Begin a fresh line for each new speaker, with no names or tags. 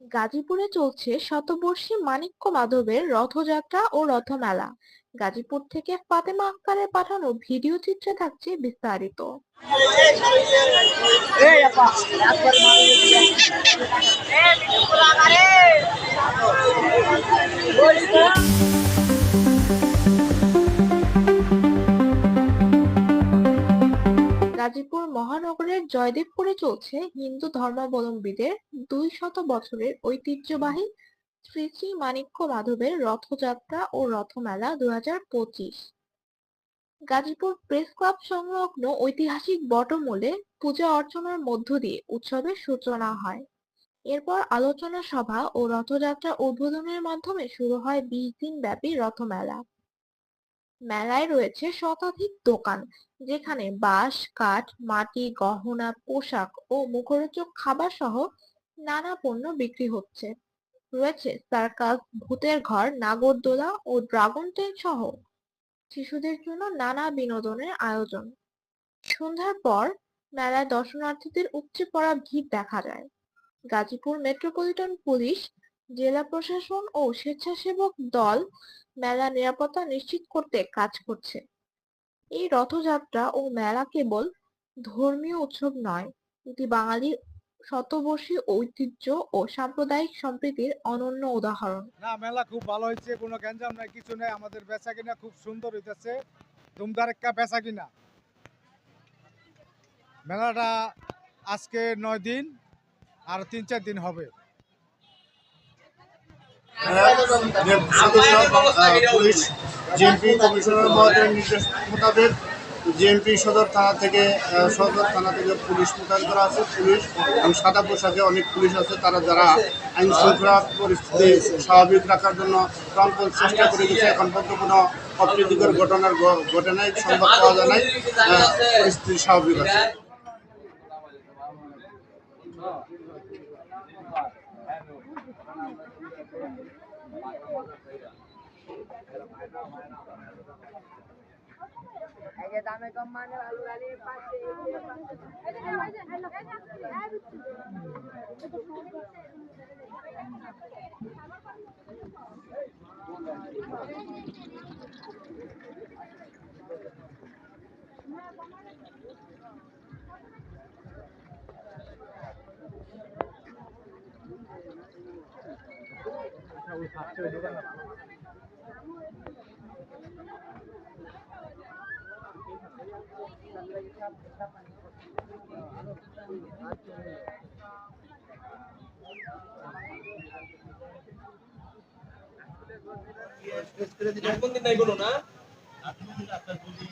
গাজীপুরে চলছে শতবর্ষী মানিক্য মাধবের রথযাত্রা ও রথমেলা। গাজীপুর থেকে ফাতেমা আক্তারের পাঠানো ভিডিও চিত্রে থাকছে বিস্তারিত। গাজীপুর মহানগরের জয়দেবপুরে চলছে হিন্দু ধর্মাবলম্বীদের দুই শত বছরের ঐতিহ্যবাহী শ্রী শ্রী মানিক্য মাধবের রথযাত্রা ও রথমেলা দু হাজার পঁচিশ। গাজীপুর প্রেস ক্লাব সংলগ্ন ঐতিহাসিক বটমূলে পূজা অর্চনার মধ্য দিয়ে উৎসবের সূচনা হয়। এরপর আলোচনা সভা ও রথযাত্রা উদ্বোধনের মাধ্যমে শুরু হয় বিশ দিন ব্যাপী রথমেলা। মেলায় রয়েছে শতাধিক দোকান, যেখানে বাঁশ, কাঠ, মাটি, গহনা, পোশাক ও মুখরোচক খাবার সহ নানা পণ্য বিক্রি হচ্ছে। রয়েছে সার্কাস, ভূতের ঘর, নাগরদোলা ও ড্রাগন ট্রেন সহ শিশুদের জন্য নানা বিনোদনের আয়োজন। সন্ধ্যার পর মেলায় দর্শনার্থীদের উপচে পড়া ভিড় দেখা যায়। গাজীপুর মেট্রোপলিটন পুলিশ, জেলা প্রশাসন ও স্বেচ্ছাসেবক দল মেলা নিরাপত্তা নিশ্চিত করতে কাজ করছে। এই রথযাত্রা ও মেলা কেবল ধর্মীয় উৎসব নয়, এটি বাঙালির শতবর্ষী ঐতিহ্য ও সাম্প্রদায়িক সম্প্রীতির অনন্য উদাহরণ।
না, মেলা খুব ভালো হয়েছে, কোনো গ্যাঞ্জাম নাই, কিছু নেই, আমাদের বেচা কিনা খুব সুন্দর হইতেছে। ধুমধারেক্কা বেচা কিনা মেলাটা আজকে নয় দিন, আর তিন চার দিন হবে।
পুলিশ জিএমপি কমিশনার মহোদয়ের নির্দেশ মোতাবেক জিএমপি সদর থানা থেকে সদর থানা থেকে পুলিশ মোতায়েন করা আছে পুলিশ এবং সাদা পোশাকে অনেক পুলিশ আছে তারা যারা আইন শৃঙ্খলা পরিস্থিতি স্বাভাবিক রাখার জন্য প্রাণপণ চেষ্টা করে গেছে এখন পর্যন্ত কোনো অপ্রীতিকর ঘটনার ঘটনায় সংবাদ পাওয়া যায় নাই পরিস্থিতি স্বাভাবিক আছে
দামে কম মানে আলু আলি পাঁচশো
এখন দিন নাই কোনো না
আপনি যদি আপনার যদি